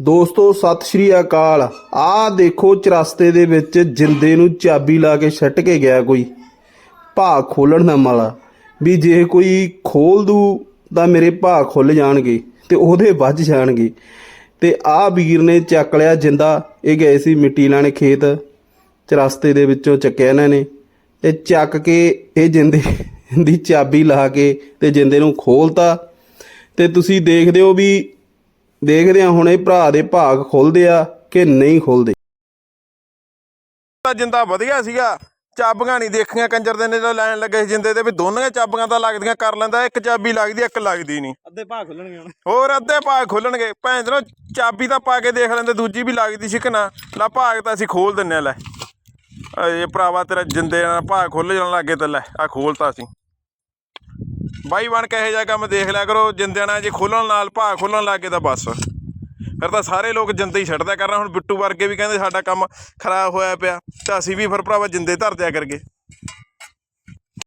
ਦੋਸਤੋ, ਸਤਿ ਸ਼੍ਰੀ ਅਕਾਲ। ਆਹ ਦੇਖੋ, ਚਰਸਤੇ ਦੇ ਵਿੱਚ ਜਿੰਦੇ ਨੂੰ ਚਾਬੀ ਲਾ ਕੇ ਛੱਟ ਕੇ ਗਿਆ ਕੋਈ। ਭਾ ਖੋਲਣ ਦਾ ਮਾਲਾ। ਵੀ ਜੇ ਕੋਈ ਖੋਲ ਦੂ, ਤਾਂ ਮੇਰੇ ਭਾ ਖੁੱਲ ਜਾਣਗੇ ਤੇ ਉਹਦੇ ਵੱਜ ਜਾਣਗੇ। ਤੇ ਆਹ ਵੀਰ ਨੇ ਚੱਕ ਲਿਆ ਜਿੰਦਾ। ਇਹ ਗਏ ਸੀ ਮਿੱਟੀ ਲਾਣੇ ਖੇਤ। ਚਰਸਤੇ ਦੇ ਵਿੱਚੋਂ ਚੱਕਿਆ ਇਹਨਾਂ ਨੇ। ਤੇ ਚੱਕ ਕੇ ਇਹ ਜਿੰਦੇ ਦੀ ਚਾਬੀ ਲਾ ਕੇ ਤੇ ਜਿੰਦੇ ਨੂੰ ਖੋਲਤਾ। ਤੇ ਤੁਸੀਂ ਦੇਖਦੇ ਹੋ ਵੀ ਦੇਖਦੇ ਆ ਹੁਣ ਇਹ ਭਰਾ ਦੇ ਭਾਗ ਖੁੱਲਦੇ ਆ ਕਿ ਨਹੀਂ ਖੁੱਲਦੇ। ਜਿੰਦਾ ਵਧੀਆ ਸੀਗਾ ਚਾਬੀਆਂ ਨਹੀਂ ਦੇਖੀਆਂ ਕੰਜਰ ਦੇ ਨੇ ਜਦੋਂ ਲੈਣ ਲੱਗੇ ਸੀ ਜਿੰਦੇ ਤੇ ਵੀ ਦੋਨਾਂ ਚਾਬੀਆਂ ਤਾਂ ਲੱਗਦੀਆਂ ਕਰ ਲੈਂਦਾ ਇੱਕ ਚਾਬੀ ਲੱਗਦੀ ਇੱਕ ਲੱਗਦੀ ਨਹੀਂ। ਅੱਧੇ ਭਾਅ ਖੁੱਲਣਗੇ ਹੁਣ। ਹੋਰ ਅੱਧੇ ਭਾਗ ਖੋਲਣਗੇ। ਭੈਣ ਚੋ ਚਾਬੀ ਤਾਂ ਪਾ ਕੇ ਦੇਖ ਲੈਂਦੇ ਦੂਜੀ ਵੀ ਲੱਗਦੀ ਸੀ ਕਿ ਨਾ। ਲਾ ਭਾਗ ਤਾਂ ਅਸੀਂ ਖੋਲ ਦਿੰਨੇ ਆ ਲੈ। ਇਹ ਭਰਾਵਾ ਤੇਰਾ ਜਿੰਦੇ ਨਾਲ ਭਾਗ ਖੁੱਲ ਜਾਣ ਲੱਗੇ ਤੇ ਲੈ ਆ ਖੋਲਤਾ ਅਸੀਂ। ਬਾਈ ਬਣ ਕੇ ਇਹੋ ਜਿਹਾ ਕੰਮ ਦੇਖ ਲਿਆ ਕਰੋ, ਜਿੰਦਿਆਂ ਜੇ ਖੋਲਣ ਨਾਲ ਭਾਗ ਖੋਲਣ ਲੱਗੇ ਤਾਂ ਬਸ। ਫਿਰ ਤਾਂ ਸਾਰੇ ਲੋਕ ਜਿੰਦੇ ਹੀ ਛੱਡਦਾ ਕਰਨਾ, ਹੁਣ ਬਿੱਟੂ ਵਰਗੇ ਵੀ ਕਹਿੰਦੇ ਸਾਡਾ ਕੰਮ ਖਰਾਬ ਹੋਇਆ ਪਿਆ, ਤਾਂ ਅਸੀਂ ਵੀ ਫਿਰ ਭਰਾਵਾ ਜਿੰਦੇ ਧਰ ਦਿਆ ਕਰਗੇ